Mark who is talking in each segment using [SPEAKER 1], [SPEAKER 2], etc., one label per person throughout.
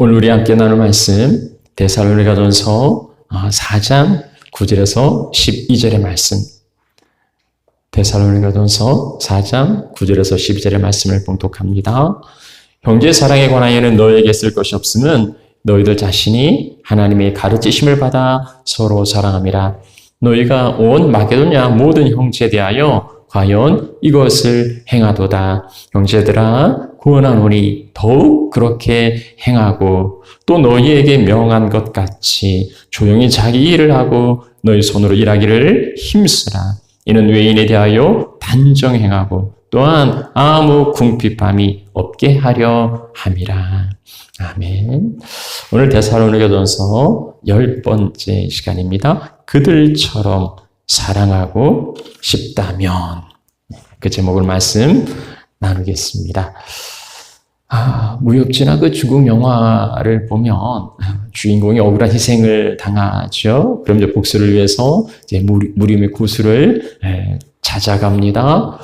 [SPEAKER 1] 오늘 우리 함께 나눌 말씀 데살로니가전서 4장 9절에서 12절의 말씀. 데살로니가전서 4장 9절에서 12절의 말씀을 봉독합니다. 형제 사랑에 관하여는 너에게 쓸 것이 없음은 너희들 자신이 하나님의 가르치심을 받아 서로 사랑함이라. 너희가 온 마게도냐 모든 형제에 대하여 과연 이것을 행하도다. 형제들아, 구원하노니 더욱 그렇게 행하고 또 너희에게 명한 것 같이 조용히 자기 일을 하고 너희 손으로 일하기를 힘쓰라. 이는 외인에 대하여 단정 행하고 또한 아무 궁핍함이 없게 하려 함이라. 아멘. 오늘 데살로니가전서 열 번째 시간입니다. 그들처럼 사랑하고 싶다면 그 제목을 말씀 나누겠습니다. 아, 무협지나 그 중국 영화를 보면 주인공이 억울한 희생을 당하죠. 그럼 이제 복수를 위해서 이제 무림의 구슬을 찾아갑니다.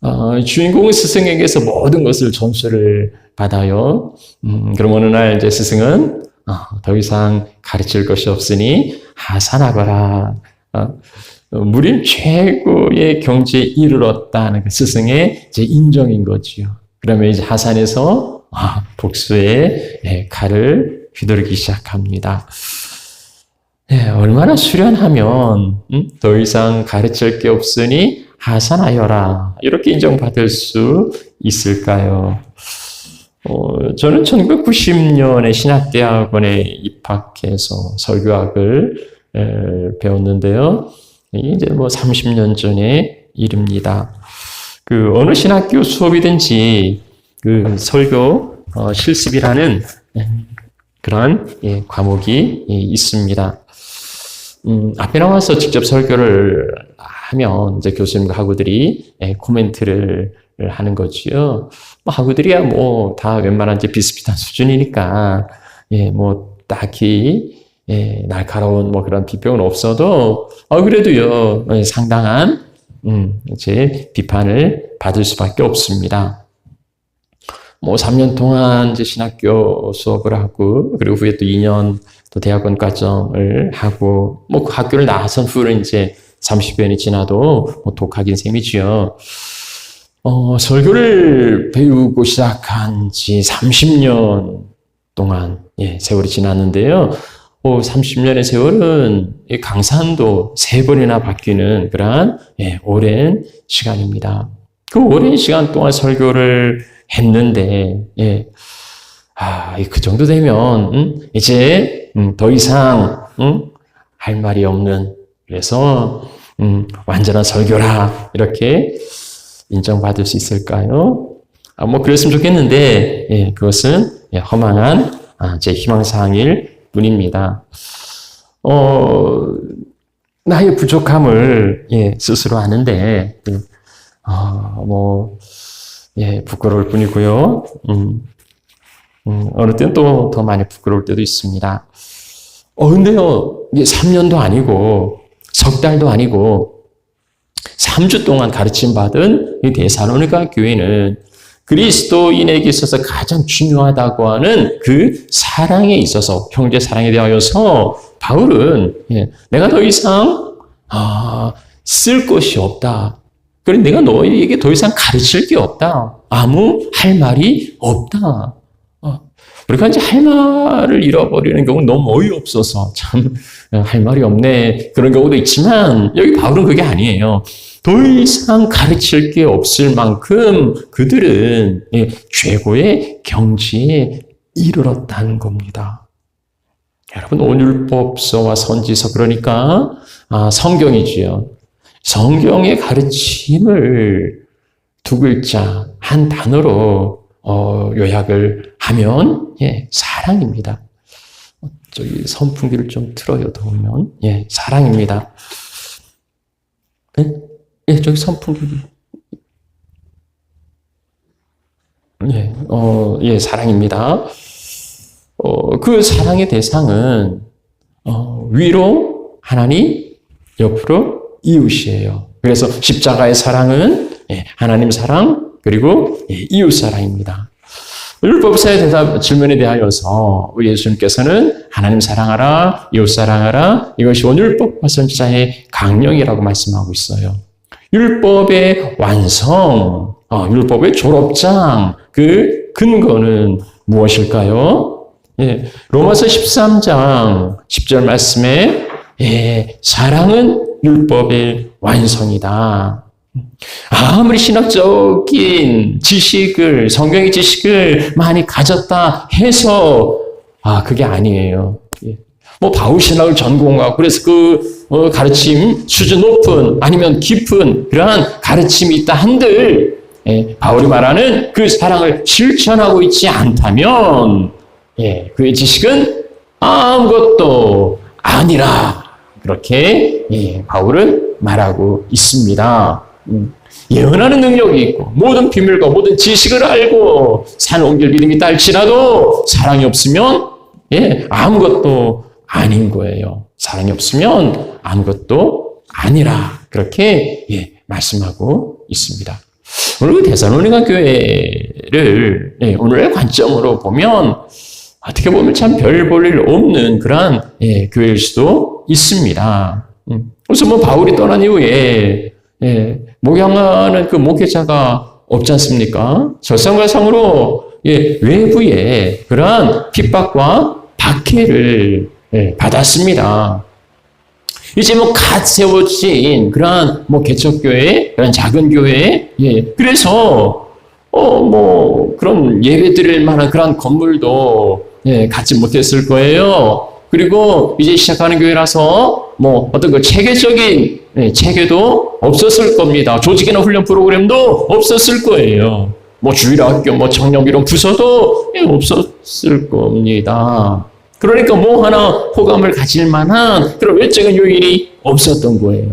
[SPEAKER 1] 어, 주인공은 스승에게서 모든 것을 전수를 받아요. 음, 그럼 어느 날 이제 스승은 어, 더 이상 가르칠 것이 없으니 하산하거라. 어, 무림 최고의 경지에 이르렀다는 그 스승의 이제 인정인 거지요. 그러면 이제 하산에서 아, 복수의 예, 칼을 휘두르기 시작합니다. 네, 얼마나 수련하면 음? 더 이상 가르칠 게 없으니 하산하여라 이렇게 인정받을 수 있을까요? 어, 저는 1990년에 신학대학원에 입학해서 설교학을 에, 배웠는데요. 이제 뭐 30년 전의 일입니다. 그 어느 신학교 수업이든지 그 설교 어, 실습이라는 그런 예, 과목이 예, 있습니다. 음, 앞에 나와서 직접 설교를 하면 이제 교수님과 학우들이 예, 코멘트를 하는 거지요. 뭐 학우들이야 뭐 다 웬만한 이제 비슷비슷한 수준이니까 예, 뭐 딱히 예, 날카로운 뭐 그런 비평은 없어도, 어, 그래도요, 예, 상당한, 음, 이제 비판을 받을 수밖에 없습니다. 뭐 3년 동안 이제 신학교 수업을 하고, 그리고 후에 또 2년 또 대학원 과정을 하고, 뭐 그 학교를 나선 후는 이제 30년이 지나도 뭐 독학인 셈이지요. 어, 설교를 배우고 시작한 지 30년 동안, 예, 세월이 지났는데요. 30년의 뭐 세월은 강산도 세 번이나 바뀌는 그러한 예, 오랜 시간입니다. 그 오랜 시간 동안 설교를 했는데, 예, 아, 그 정도 되면, 음, 이제, 음, 더 이상, 음, 할 말이 없는, 그래서, 음, 완전한 설교라, 이렇게 인정받을 수 있을까요? 아, 뭐, 그랬으면 좋겠는데, 예, 그것은 예, 허망한, 아, 제 희망사항일 뿐입니다. 어, 나의 부족함을 예, 스스로 아는데 예, 어, 뭐 예, 부끄러울 뿐이고요. 음, 음, 어느 때는 또 더 많이 부끄러울 때도 있습니다. 어, 근데요, 이게 3년도 아니고, 석 달도 아니고, 3주 동안 가르침 받은 이 대사로니가 교회는 그리스도인에게 있어서 가장 중요하다고 하는 그 사랑에 있어서 형제 사랑에 대하여서 바울은 예, 내가 더 이상 아, 쓸 것이 없다. 그래 내가 너에게 더 이상 가르칠 게 없다. 아무 할 말이 없다. 어, 우리가 이제 할 말을 잃어버리는 경우는 너무 어이없어서 참 할 말이 없네 그런 경우도 있지만 여기 바울은 그게 아니에요. 더 이상 가르칠 게 없을 만큼 그들은 예, 최고의 경지에 이르렀다는 겁니다. 여러분 온율법서와 선지서 그러니까 아, 성경이지요. 성경의 가르침을 두 글자 한 단어로 어, 요약을 하면 예, 사랑입니다. 저기 선풍기를 좀 틀어요 더우면 예, 사랑입니다. 네? 예, 저기 선풍기. 예, 어, 예, 사랑입니다. 어, 그 사랑의 대상은, 어, 위로 하나님, 옆으로 이웃이에요. 그래서 십자가의 사랑은, 예, 하나님 사랑, 그리고 예, 이웃 사랑입니다. 율법사의 대답 질문에 대하여서 예수님께서는 하나님 사랑하라, 이웃 사랑하라 이것이 원율법과 선지자의 강령이라고 말씀하고 있어요. 율법의 완성, 어, 율법의 졸업장 그 근거는 무엇일까요? 예, 로마서 13장 10절 말씀에 예, 사랑은 율법의 완성이다. 아무리 신학적인 지식을, 성경의 지식을 많이 가졌다 해서, 아, 그게 아니에요. 예. 뭐, 바울 신학을 전공하고, 그래서 그 어, 가르침 수준 높은, 아니면 깊은 그러한 가르침이 있다 한들, 예, 바울이 말하는 그 사랑을 실천하고 있지 않다면, 예, 그의 지식은 아무것도 아니라, 그렇게, 예, 바울은 말하고 있습니다. 음, 예언하는 능력이 있고 모든 비밀과 모든 지식을 알고 산 옮길 믿음이 딸지라도 사랑이 없으면 예, 아무것도 아닌 거예요. 사랑이 없으면 아무것도 아니라 그렇게 예, 말씀하고 있습니다. 오늘 그 대사로니가 교회를 예, 오늘의 관점으로 보면 어떻게 보면 참 별 볼 일 없는 그러한 예, 교회일 수도 있습니다. 음, 그래서 뭐 바울이 떠난 이후에 예, 목양하는 그 목회자가 없지 않습니까? 절상과 상으로 예, 외부에 그러한 핍박과 박해를 예, 받았습니다. 이제 뭐 갓 세워진 그러한 뭐 개척교회, 그런 작은 교회, 예, 그래서 어 뭐 그런 예배 드릴 만한 그런 건물도 예, 갖지 못했을 거예요. 그리고 이제 시작하는 교회라서 뭐 어떤 그 체계적인 네, 체계도 없었을 겁니다. 조직이나 훈련 프로그램도 없었을 거예요. 뭐 주일학교, 뭐 청년 이런 부서도 예, 없었을 겁니다. 그러니까 뭐 하나 호감을 가질 만한 그런 외적인 요인이 없었던 거예요.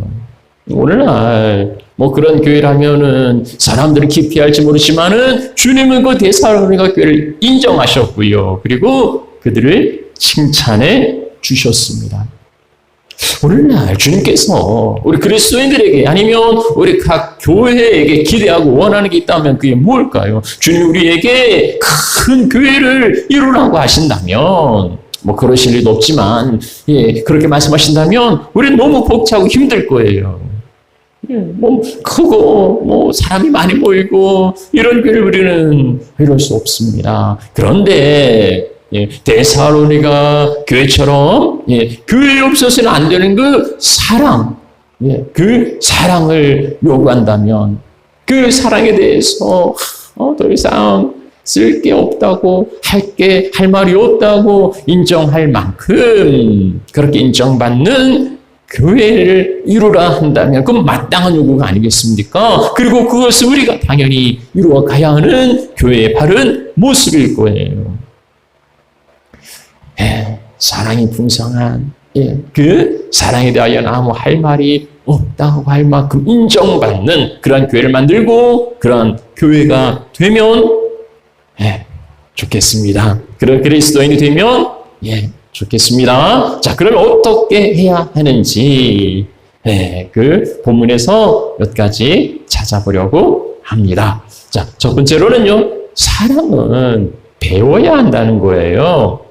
[SPEAKER 1] 오늘날 뭐 그런 교회라면은 사람들은 기피할지 모르지만은 주님은 그 대사로니가 교회를 인정하셨고요. 그리고 그들을 칭찬해 주셨습니다. 오늘날 주님께서 우리 그리스도인들에게 아니면 우리 각 교회에게 기대하고 원하는 게 있다면 그게 뭘까요? 주님 우리에게 큰 교회를 이루라고 하신다면 뭐 그러실 일도 없지만 예 그렇게 말씀하신다면 우리는 너무 벅차고 힘들 거예요. 예, 뭐 크고 뭐 사람이 많이 모이고 이런 교회를 우리는 이룰 수 없습니다. 그런데 예, 데사로니가 교회처럼 예, 교회 없어서는 안 되는 그 사랑, 예, 그 사랑을 요구한다면 그 사랑에 대해서 어, 더 이상 쓸 게 없다고 할 게 할 말이 없다고 인정할 만큼 그렇게 인정받는 교회를 이루라 한다면 그건 마땅한 요구가 아니겠습니까? 그리고 그것을 우리가 당연히 이루어 가야 하는 교회의 바른 모습일 거예요. 예, 사랑이 풍성한 예, 그 사랑에 대하여 아무 할 말이 없다고 할 만큼 인정받는 그런 교회를 만들고 그런 교회가 되면 예, 좋겠습니다. 그런 그리스도인이 되면 예, 좋겠습니다. 자, 그럼 어떻게 해야 하는지 예, 그 본문에서 몇 가지 찾아보려고 합니다. 자, 첫 번째로는요, 사랑은 배워야 한다는 거예요.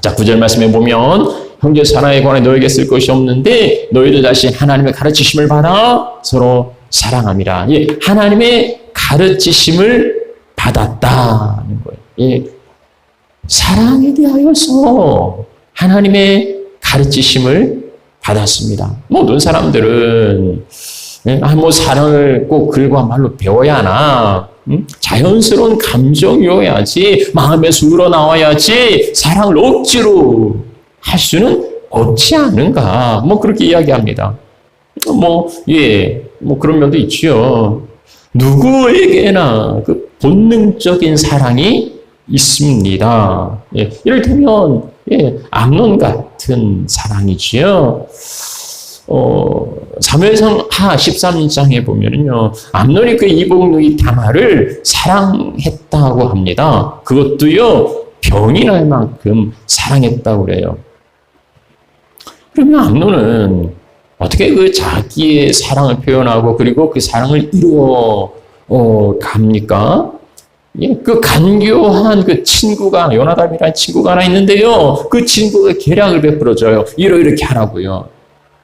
[SPEAKER 1] 자, 구절 말씀에 보면 형제 사랑에 관해 너에게 쓸 것이 없는데 너희들 다시 하나님의 가르치심을 받아 서로 사랑함이라. 예, 하나님의 가르치심을 받았다는 거예요. 예, 사랑에 대하여서 하나님의 가르치심을 받았습니다. 모든 사람들은 예, 아, 뭐 사랑을 꼭 글과 말로 배워야 하나? 음? 자연스러운 감정이어야지 마음에서 우러나와야지 사랑을 억지로 할 수는 없지 않은가? 뭐 그렇게 이야기합니다. 뭐 예, 뭐 그런 면도 있지요. 누구에게나 그 본능적인 사랑이 있습니다. 예, 이를테면 예, 암론 같은 사랑이지요. 어, 사무엘상 하 13장에 보면은요, 암론이 그 이복누이 다마를 사랑했다고 합니다. 그것도요, 병이 날 만큼 사랑했다고 그래요. 그러면 암론은 어떻게 그 자기의 사랑을 표현하고 그리고 그 사랑을 이루어 어, 갑니까? 예, 그 간교한 그 친구가 요나답이라는 친구가 하나 있는데요. 그 친구가 계략을 베풀어줘요. 이러 이렇게 하라고요.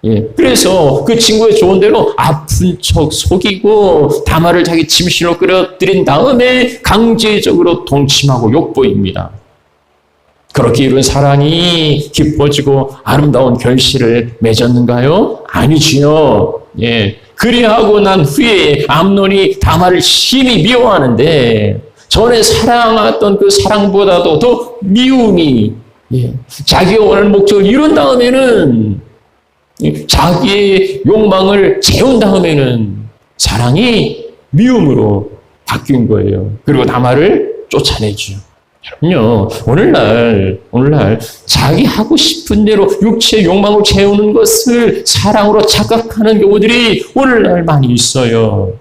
[SPEAKER 1] 예, 그래서 그 친구의 좋은 대로 아픈 척 속이고 다마를 자기 침실로 끌어들인 다음에 강제적으로 동침하고 욕보입니다. 그렇게 이룬 사랑이 깊어지고 아름다운 결실을 맺었는가요? 아니지요. 예. 그리하고 난 후에 암논이 다마를 심히 미워하는데 전에 사랑했던 그 사랑보다도 더 미움이 예. 자기가 원하는 목적을 이룬 다음에는 예, 자기의 욕망을 채운 다음에는 사랑이 미움으로 바뀐 거예요. 그리고 다마를 쫓아내죠. 여러분요, 오늘날, 오늘날 자기 하고 싶은 대로 육체의 욕망을 채우는 것을 사랑으로 착각하는 경우들이 오늘날 많이 있어요.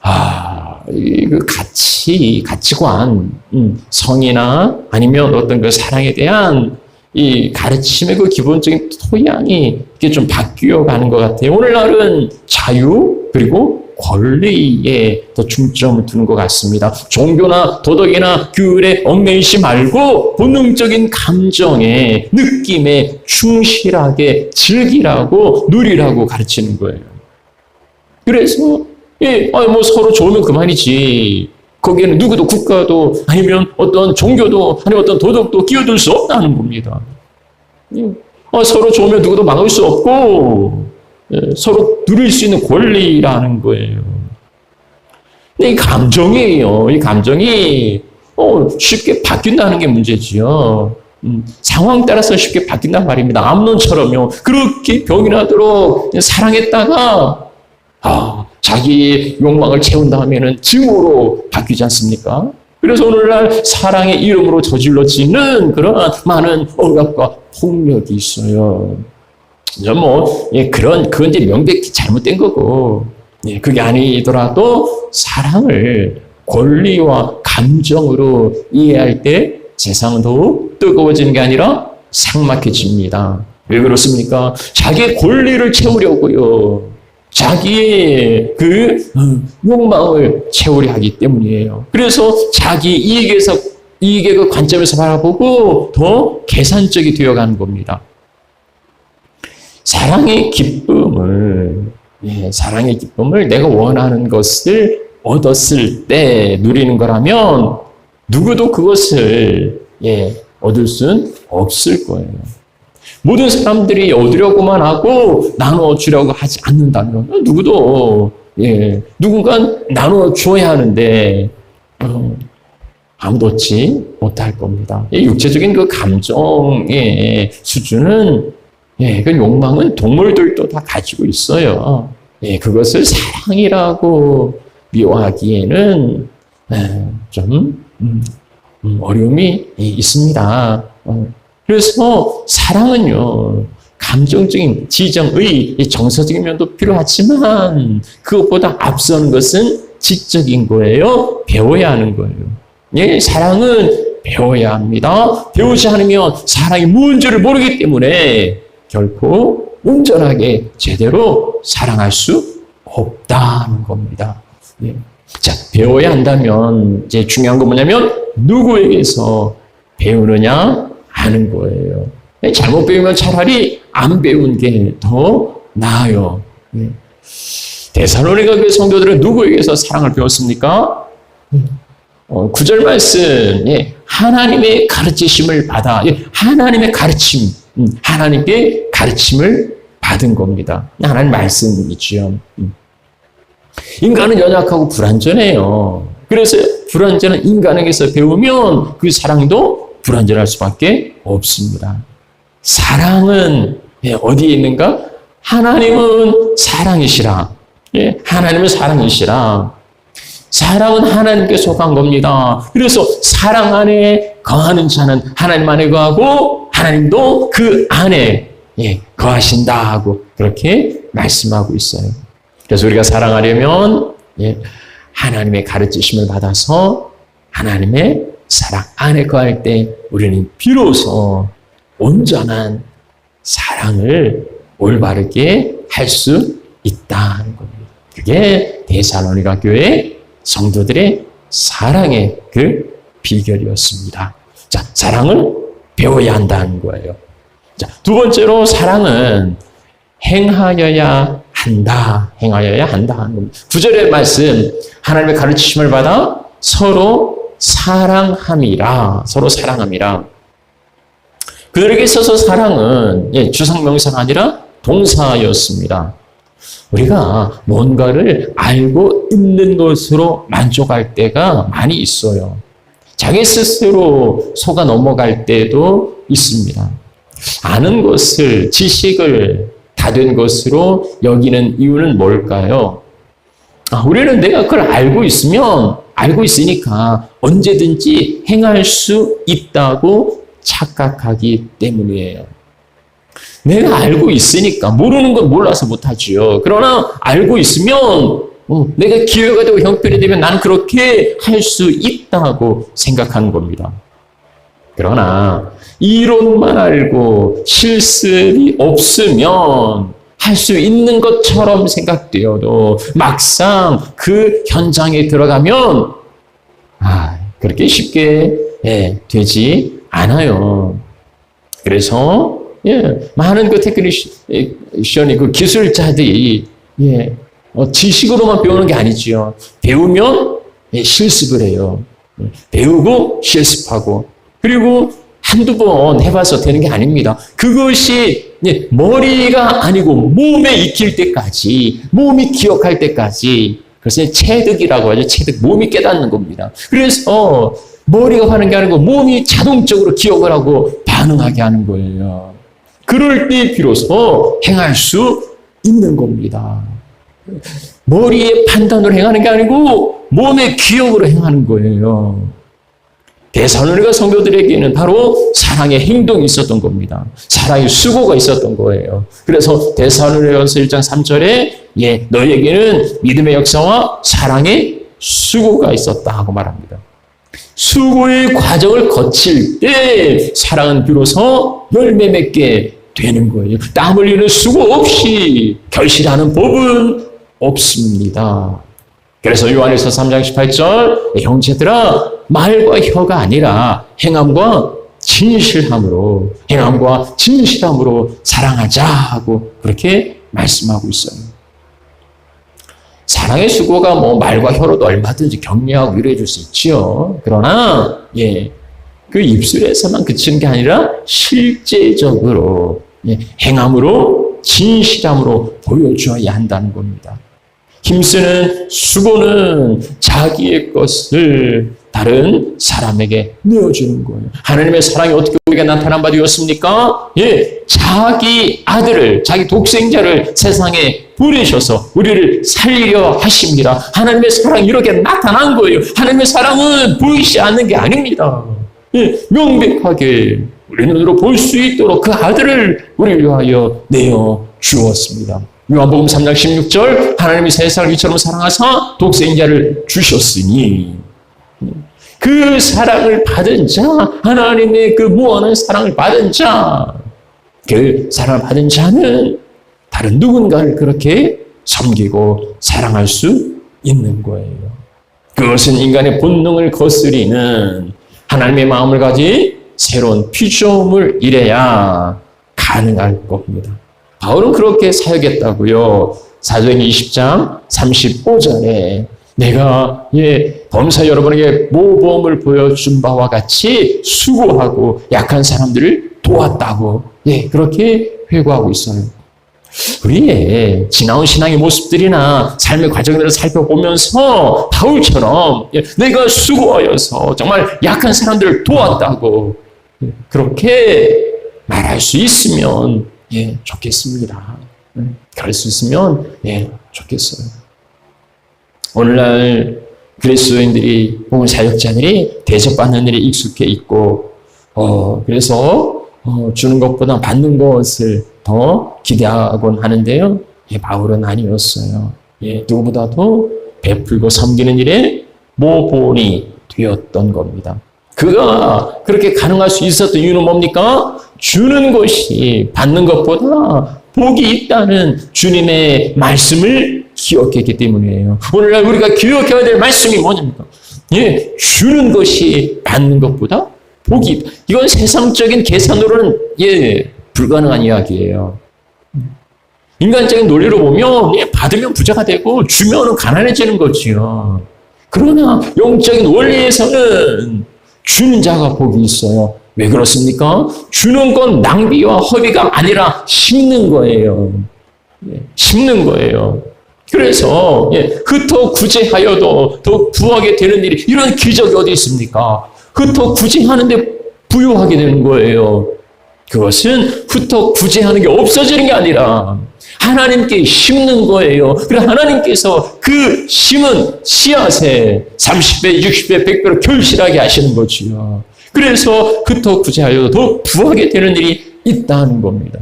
[SPEAKER 1] 아, 이그 가치, 가치관, 음, 성이나 아니면 어떤 그 사랑에 대한 이 가르침의 그 기본적인 토양이 이게 좀 바뀌어 가는 것 같아요. 오늘날은 자유, 그리고 권리에 더 중점을 두는 것 같습니다. 종교나 도덕이나 규율에 얽매이지 말고 본능적인 감정에, 느낌에 충실하게 즐기라고, 누리라고 가르치는 거예요. 그래서, 예, 아, 뭐 서로 좋으면 그만이지. 거기에는 누구도 국가도 아니면 어떤 종교도 아니면 어떤 도덕도 끼어들 수 없다는 겁니다. 예, 아, 서로 좋으면 누구도 막을 수 없고, 예, 서로 누릴 수 있는 권리라는 거예요. 근데 이 감정이에요. 이 감정이 어, 쉽게 바뀐다는 게 문제지요. 음, 상황 따라서 쉽게 바뀐단 말입니다. 암론처럼요. 그렇게 병이 나도록 사랑했다가 아, 자기 욕망을 채운 다음에는 증오로 바뀌지 않습니까? 그래서 오늘날 사랑의 이름으로 저질러지는 그런 많은 억압과 폭력이 있어요. 뭐, 예, 그런, 그건 이제 명백히 잘못된 거고, 예, 그게 아니더라도 사랑을 권리와 감정으로 이해할 때 세상은 더욱 뜨거워지는 게 아니라 삭막해집니다. 왜 그렇습니까? 자기의 권리를 채우려고요. 자기의 그 어, 욕망을 채우려 하기 때문이에요. 그래서 자기 이익에서 이익의 그 관점에서 바라보고 더 계산적이 되어가는 겁니다. 사랑의 기쁨을 예, 사랑의 기쁨을 내가 원하는 것을 얻었을 때 누리는 거라면 누구도 그것을 예, 얻을 수는 없을 거예요. 모든 사람들이 얻으려고만 하고 나누어 주려고 하지 않는다면 누구도 예, 누군가 나누어 주어야 하는데 어, 아무도 얻지 못할 겁니다. 이 육체적인 그 감정의 수준은 예, 그 욕망은 동물들도 다 가지고 있어요. 예, 그것을 사랑이라고 미워하기에는 예, 좀 음, 음, 어려움이 있습니다. 어, 그래서 사랑은요, 감정적인 지정의 정서적인 면도 필요하지만 그것보다 앞서는 것은 지적인 거예요. 배워야 하는 거예요. 예, 사랑은 배워야 합니다. 배우지 않으면 사랑이 뭔지를 모르기 때문에 결코 온전하게 제대로 사랑할 수 없다는 겁니다. 예. 자, 배워야 한다면 이제 중요한 건 뭐냐면 누구에게서 배우느냐 하는 거예요. 예, 잘못 배우면 차라리 안 배운 게 더 나아요. 예. 데살로니가 그 성도들은 누구에게서 사랑을 배웠습니까? 어, 구절 말씀, 예, 하나님의 가르치심을 받아, 예, 하나님의 가르침, 음, 하나님께 가르침을 받은 겁니다. 하나님 말씀이지요. 음. 인간은 연약하고 불완전해요. 그래서 불완전한 인간에게서 배우면 그 사랑도 불완전할 수밖에 없습니다. 사랑은 예, 어디에 있는가? 하나님은 사랑이시라. 예, 하나님은 사랑이시라. 사랑은 하나님께 속한 겁니다. 그래서 사랑 안에 거하는 자는 하나님 안에 거하고 하나님도 그 안에 예, 거하신다 하고 그렇게 말씀하고 있어요. 그래서 우리가 사랑하려면 예, 하나님의 가르치심을 받아서 하나님의 사랑 안에 거할 때 우리는 비로소 온전한 사랑을 올바르게 할 수 있다는 겁니다. 그게 대살로니가 교회 성도들의 사랑의 그 비결이었습니다. 자, 사랑을 배워야 한다는 거예요. 자, 두 번째로 사랑은 행하여야 한다. 행하여야 한다. 구절의 말씀, 하나님의 가르치심을 받아 서로 사랑함이라. 서로 사랑함이라. 그들에게 있어서 사랑은 예, 주상명사가 아니라 동사였습니다. 우리가 뭔가를 알고 있는 것으로 만족할 때가 많이 있어요. 자기 스스로 속아 넘어갈 때도 있습니다. 아는 것을, 지식을 다 된 것으로 여기는 이유는 뭘까요? 아, 우리는 내가 그걸 알고 있으면 알고 있으니까 언제든지 행할 수 있다고 착각하기 때문이에요. 내가 알고 있으니까 모르는 건 몰라서 못하지요. 그러나 알고 있으면 어, 내가 기회가 되고 형편이 되면 나는 그렇게 할 수 있다고 생각하는 겁니다. 그러나 이론만 알고 실습이 없으면 할 수 있는 것처럼 생각되어도 막상 그 현장에 들어가면 아 그렇게 쉽게 예, 되지 않아요. 그래서 예, 많은 그 테크니션이 그 기술자들이 예, 어, 지식으로만 배우는 게 아니지요. 배우면 예, 실습을 해요. 예, 배우고 실습하고 그리고 한두 번 해봐서 되는 게 아닙니다. 그것이 예, 머리가 아니고 몸에 익힐 때까지, 몸이 기억할 때까지, 그래서 체득이라고 하죠. 체득, 몸이 깨닫는 겁니다. 그래서 머리가 하는 게 아니고 몸이 자동적으로 기억을 하고 반응하게 하는 거예요. 그럴 때 비로소 행할 수 있는 겁니다. 머리의 판단으로 행하는 게 아니고 몸의 기억으로 행하는 거예요. 대사로니가 성도들에게는 바로 사랑의 행동이 있었던 겁니다. 사랑의 수고가 있었던 거예요. 그래서 대사로니가서 1장 3절에 예, 너에게는 믿음의 역사와 사랑의 수고가 있었다 하고 말합니다. 수고의 과정을 거칠 때 사랑은 비로소 열매 맺게 되는 거예요. 땀 흘리는 수고 없이 결실하는 법은 없습니다. 그래서 요한일서 3장 18절 형제들아 말과 혀가 아니라 행함과 진실함으로 행함과 진실함으로 사랑하자 하고 그렇게 말씀하고 있어요. 사랑의 수고가 뭐 말과 혀로도 얼마든지 격려하고 위로해 줄 수 있지요. 그러나 예. 그 입술에서만 그치는 게 아니라 실제적으로 예, 행함으로 진실함으로 보여줘야 한다는 겁니다. 힘쓰는 수고는 자기의 것을 다른 사람에게 내어주는 거예요. 하나님의 사랑이 어떻게 우리가 나타난 바 되었습니까? 예, 자기 아들을, 자기 독생자를 세상에 보내셔서 우리를 살리려 하십니다. 하나님의 사랑이 이렇게 나타난 거예요. 하나님의 사랑은 보이지 않는 게 아닙니다. 예, 명백하게 우리 눈으로 볼 수 있도록 그 아들을 우리를 위하여 내어 주었습니다. 요한복음 3장 16절 하나님이 세상을 이처럼 사랑하사 독생자를 주셨으니 그 사랑을 받은 자 하나님의 그 무한한 사랑을 받은 자그 사랑을 받은 자는 다른 누군가를 그렇게 섬기고 사랑할 수 있는 거예요. 그것은 인간의 본능을 거스리는 하나님의 마음을 가진 새로운 피조물 이래야 가능할 겁니다. 바울은 그렇게 사역했다고요. 사도행 20장 35절에 내가 예 범사 여러분에게 모범을 보여준 바와 같이 수고하고 약한 사람들을 도왔다고 예 그렇게 회고하고 있어요. 우리의 지나온 신앙의 모습들이나 삶의 과정들을 살펴보면서 바울처럼 예, 내가 수고하여서 정말 약한 사람들을 도왔다고 예, 그렇게 말할 수 있으면 예, 좋겠습니다. 음, 그럴 수 있으면 예, 좋겠어요. 오늘날 그리스도인들이 혹은 사역자들이 대접받는 일에 익숙해 있고 어, 그래서 어, 주는 것보다 받는 것을 더 기대하곤 하는데요. 예, 바울은 아니었어요. 예, 누구보다도 베풀고 섬기는 일에 모본이 되었던 겁니다. 그가 그렇게 가능할 수 있었던 이유는 뭡니까? 주는 것이 받는 것보다 복이 있다는 주님의 말씀을 기억했기 때문이에요. 오늘날 우리가 기억해야 될 말씀이 뭐냐니까? 예, 주는 것이 받는 것보다 복이 이건 세상적인 계산으로는 예 불가능한 이야기예요. 인간적인 논리로 보면 예, 받으면 부자가 되고 주면은 가난해지는 거지요. 그러나 영적인 원리에서는 주는 자가 복이 있어요. 왜 그렇습니까? 주는 건 낭비와 허비가 아니라 심는 거예요. 예, 심는 거예요. 그래서 예, 흩어 구제하여도 더 부하게 되는 일이 이런 기적이 어디 있습니까? 흩어 구제하는데 부유하게 되는 거예요. 그것은 흩어 구제하는 게 없어지는 게 아니라 하나님께 심는 거예요. 그래서 하나님께서 그 심은 씨앗에 30배, 60배, 100배로 결실하게 하시는 거지요. 그래서 흩어 구제하여도 더 부하게 되는 일이 있다는 겁니다.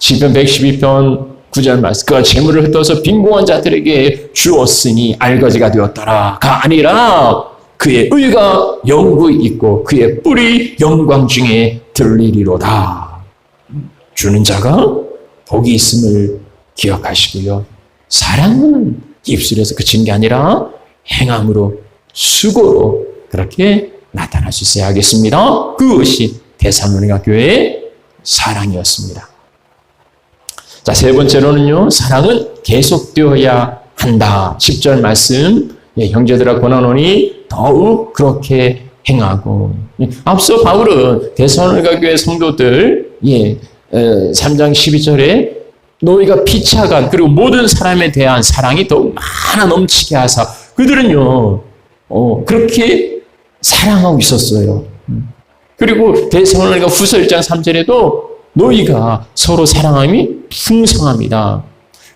[SPEAKER 1] 시편 112편 9절 말씀 그가 재물을 흩어서 빈궁한 자들에게 주었으니 알거지가 되었더라가 아니라 그의 의가 영구 있고 그의 뿔이 영광 중에 들리리로다. 주는 자가 복이 있음을 기억하시고요. 사랑은 입술에서 그친 게 아니라 행함으로 수고로 그렇게 나타날 수 있어야 하겠습니다. 그것이 대사로니가 교회의 사랑이었습니다. 자, 세 번째로는요, 사랑은 계속되어야 한다. 10절 말씀, 예, 형제들아 권하노니 더욱 그렇게 행하고. 예, 앞서 바울은 대선을가 교회 성도들, 예, 에, 3장 12절에 너희가 피차간, 그리고 모든 사람에 대한 사랑이 더욱 많아 넘치게 하사, 그들은요, 어, 그렇게 사랑하고 있었어요. 음. 그리고 대선을가 후서 1장 3절에도 너희가 서로 사랑함이 풍성합니다.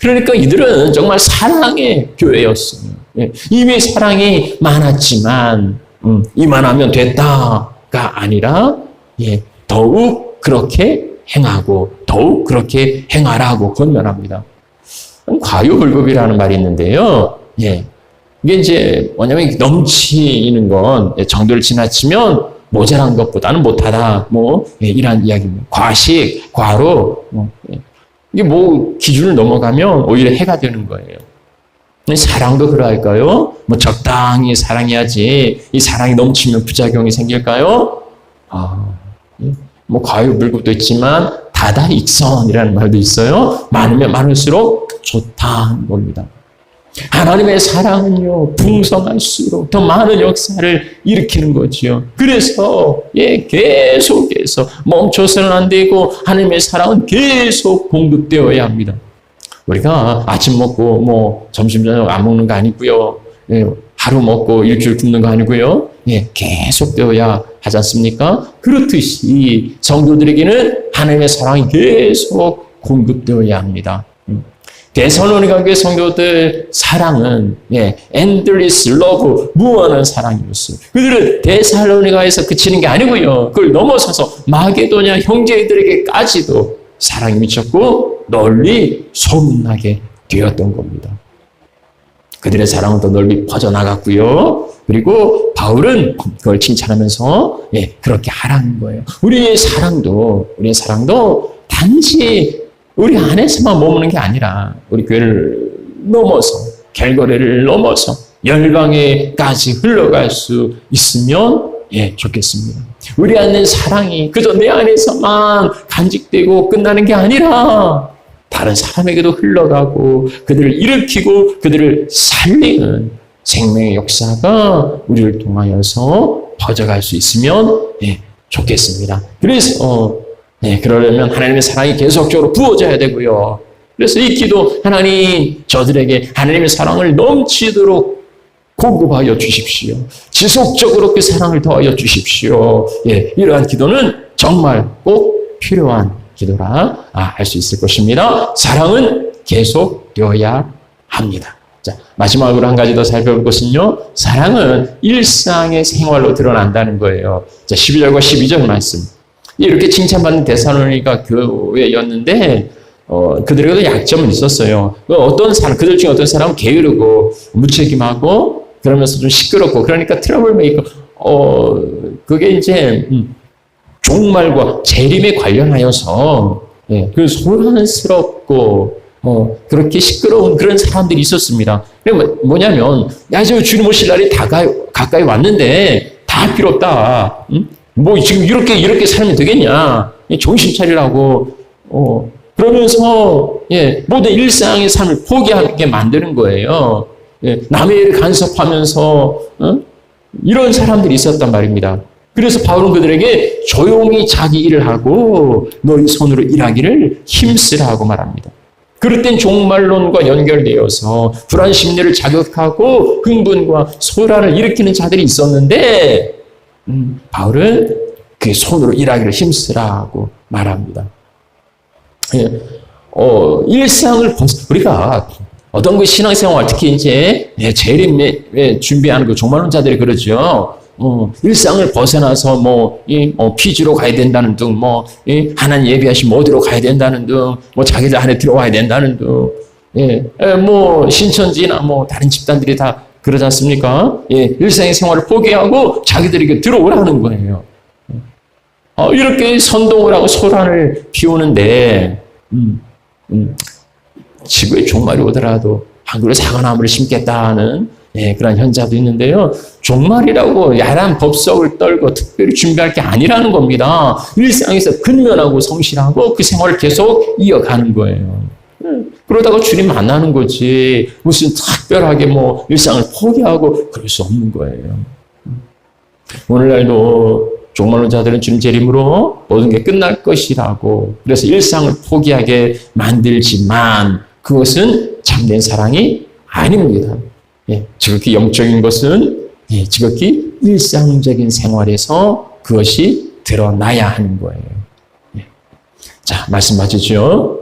[SPEAKER 1] 그러니까 이들은 정말 사랑의 교회였어요. 예, 이미 사랑이 많았지만 음, 이만하면 됐다가 아니라 예, 더욱 그렇게 행하고 더욱 그렇게 행하라고 권면합니다. 과유불급이라는 말이 있는데요. 예, 이게 이제 뭐냐면 넘치는 건 정도를 지나치면 모자란 것보다는 못하다. 뭐 예, 이런 이야기입니다. 과식, 과로 뭐, 예. 이게 뭐 기준을 넘어가면 오히려 해가 되는 거예요. 사랑도 그러할까요? 뭐 적당히 사랑해야지 이 사랑이 넘치면 부작용이 생길까요? 아, 예. 뭐 과유불급도 있지만 다다익선이라는 말도 있어요. 많으면 많을수록 좋다는 겁니다. 하나님의 사랑은요, 풍성할수록 더 많은 역사를 일으키는 거지요. 그래서, 예, 계속해서 멈춰서는 안 되고, 하나님의 사랑은 계속 공급되어야 합니다. 우리가 아침 먹고, 뭐, 점심, 저녁 안 먹는 거 아니고요. 예, 하루 먹고 일주일 굶는 거 아니고요. 예, 계속 되어야 하지 않습니까? 그렇듯이 성도들에게는 하나님의 사랑이 계속 공급되어야 합니다. 대선로니가 교회 성도들 사랑은 예, endless love 무한한 사랑이었어요. 그들은 대살로니가에서 그치는 게 아니고요. 그걸 넘어서서 마게도냐 형제들에게까지도 사랑이 미쳤고 널리 소문나게 되었던 겁니다. 그들의 사랑은 더 널리 퍼져나갔고요. 그리고 바울은 그걸 칭찬하면서 예, 그렇게 하라는 거예요. 우리의 사랑도 우리의 사랑도 단지 우리 안에서만 머무는 게 아니라 우리 교회를 넘어서 결거래를 넘어서 열방에까지 흘러갈 수 있으면 예 좋겠습니다. 우리 안에 사랑이 그저 내 안에서만 간직되고 끝나는 게 아니라 다른 사람에게도 흘러가고 그들을 일으키고 그들을 살리는 생명의 역사가 우리를 통하여서 퍼져갈 수 있으면 예, 좋겠습니다. 그래서 네, 그러려면 하나님의 사랑이 계속적으로 부어져야 되고요. 그래서 이 기도 하나님 저들에게 하나님의 사랑을 넘치도록 공급하여 주십시오. 지속적으로 그 사랑을 더하여 주십시오. 예, 이러한 기도는 정말 꼭 필요한 기도라 아, 할 수 있을 것입니다. 사랑은 계속되어야 합니다. 자, 마지막으로 한 가지 더 살펴볼 것은요. 사랑은 일상의 생활로 드러난다는 거예요. 자, 12절과 12절 말씀. 이렇게 칭찬받는 대사로니가 교회였는데 어, 그들에게도 약점은 있었어요. 그 어떤 사람, 그들 중에 어떤 사람은 게으르고 무책임하고 그러면서 좀 시끄럽고 그러니까 트러블 메이커. 어, 그게 이제 음, 종말과 재림에 관련하여서 예, 그 소란스럽고 어, 그렇게 시끄러운 그런 사람들이 있었습니다. 그게 뭐- 뭐냐면, 야, 저 주님 오실 날이 다가, 가까이 왔는데, 다할 필요 없다. 응? 뭐, 지금 이렇게, 이렇게 살면 되겠냐. 예, 정신 차리라고, 어, 그러면서, 예, 모든 일상의 삶을 포기하게 만드는 거예요. 예, 남의 일을 간섭하면서, 어? 이런 사람들이 있었단 말입니다. 그래서 바울은 그들에게 조용히 자기 일을 하고 너희 손으로 일하기를 힘쓰라고 말합니다. 그럴 땐 종말론과 연결되어서 불안 심리를 자극하고 흥분과 소란을 일으키는 자들이 있었는데 음, 바울은 그 손으로 일하기를 힘쓰라고 말합니다. 예, 어, 일상을 벗- 우리가 어떤 그 신앙생활 특히 이제 예, 재림 예, 준비하는 그 종말론자들이 그러죠. 어, 일상을 벗어나서 뭐, 이, 어, 피지로 가야 된다는 등, 뭐, 이, 하나님 예비하시면 어디로 가야 된다는 등, 뭐, 자기들 안에 들어와야 된다는 등, 예, 예, 뭐, 신천지나 뭐, 다른 집단들이 다 그러지 않습니까? 예, 일상의 생활을 포기하고 자기들에게 들어오라는 거예요. 어, 이렇게 선동을 하고 소란을 피우는데, 음, 음, 지구에 종말이 오더라도 한국에 사과나무를 심겠다는 예, 그런 현자도 있는데요. 종말이라고 야란 법석을 떨고 특별히 준비할 게 아니라는 겁니다. 일상에서 근면하고 성실하고 그 생활을 계속 이어가는 거예요. 예, 그러다가 주님 만나는 거지. 무슨 특별하게 뭐 일상을 포기하고 그럴 수 없는 거예요. 오늘날도 종말론 자들은 주님 재림으로 모든 게 끝날 것이라고 그래서 일상을 포기하게 만들지만 그것은 참된 사랑이 아닙니다. 예, 지극히 영적인 것은 예, 지극히 일상적인 생활에서 그것이 드러나야 하는 거예요. 예. 자, 말씀 맞으죠?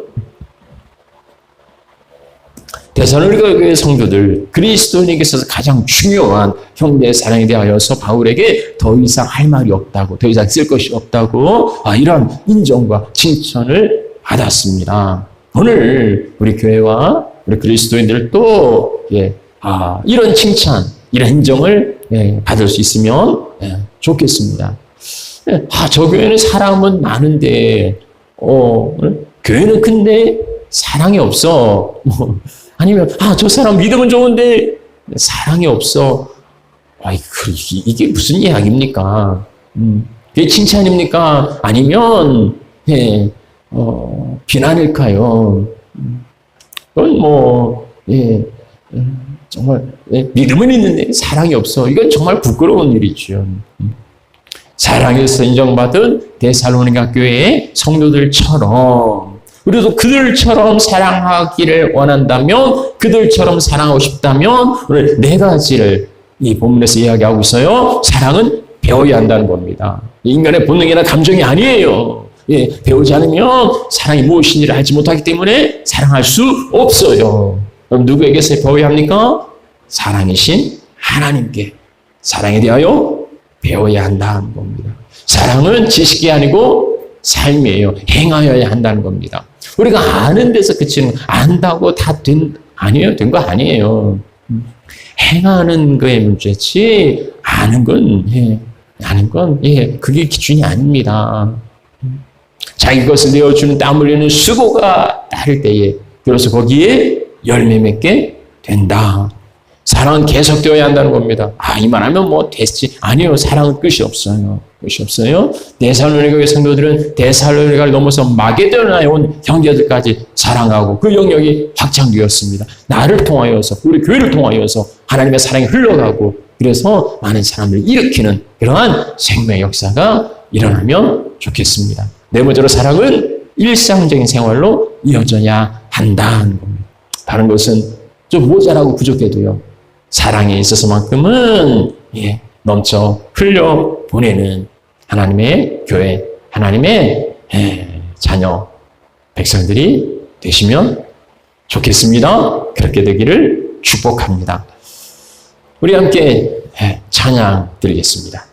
[SPEAKER 1] 교회 성도들 그리스도인에게 있어서 가장 중요한 형제의 사랑에 대하여서 바울에게 더 이상 할 말이 없다고 더 이상 쓸 것이 없다고 아, 이런 인정과 칭찬을 받았습니다. 오늘 우리 교회와 우리 그리스도인들도 예, 아, 이런 칭찬, 이런 인정을 예, 받을 수 있으면 예, 좋겠습니다. 예, 아, 저 교회는 사람은 많은데 어, 교회는 큰데 사랑이 없어. 뭐, 아니면 아, 저 사람 믿음은 좋은데 사랑이 없어. 아이, 그, 이- 이게 무슨 이야기입니까? 음, 그게 칭찬입니까? 아니면, 예, 어, 비난일까요? 음, 그건 뭐, 예, 음, 정말, 예, 믿음은 있는데 사랑이 없어. 이건 정말 부끄러운 일이죠. 음. 사랑에서 인정받은 데살로니가 교회의 성도들처럼 우리도 그들처럼 사랑하기를 원한다면 그들처럼 사랑하고 싶다면 오늘 네 가지를 이 본문에서 이야기하고 있어요. 사랑은 배워야 한다는 겁니다. 인간의 본능이나 감정이 아니에요. 예, 배우지 않으면 사랑이 무엇인지를 알지 못하기 때문에 사랑할 수 없어요. 그럼 누구에게서 배워야 합니까? 사랑이신 하나님께 사랑에 대하여 배워야 한다는 겁니다. 사랑은 지식이 아니고 삶이에요. 행하여야 한다는 겁니다. 우리가 아는 데서 그치는 안다고 다 된 아니에요. 된 거 아니에요. 음. 행하는 거의 문제지 아는 건 예, 아는 건 예, 그게 기준이 아닙니다. 음. 자기 것을 내어주는 땀 흘리는 수고가 따를 때에 비로소 거기에 열매 맺게 된다. 사랑은 계속되어야 한다는 겁니다. 아, 이만하면 뭐 됐지. 아니요. 사랑은 끝이 없어요. 끝이 없어요. 데살로니가 교회 성도들은 데살로니가를 넘어서 마게도나에 온 형제들까지 사랑하고 그 영역이 확장되었습니다. 나를 통하여서 우리 교회를 통하여서 하나님의 사랑이 흘러가고 그래서 많은 사람들을 일으키는 그러한 생명의 역사가 일어나면 좋겠습니다. 네 번째로 사랑은 일상적인 생활로 이어져야 한다는 겁니다. 다른 것은 좀 모자라고 부족해도요. 사랑에 있어서만큼은 예, 넘쳐 흘려 보내는 하나님의 교회, 하나님의 예, 자녀 백성들이 되시면 좋겠습니다. 그렇게 되기를 축복합니다. 우리 함께 예, 찬양 드리겠습니다.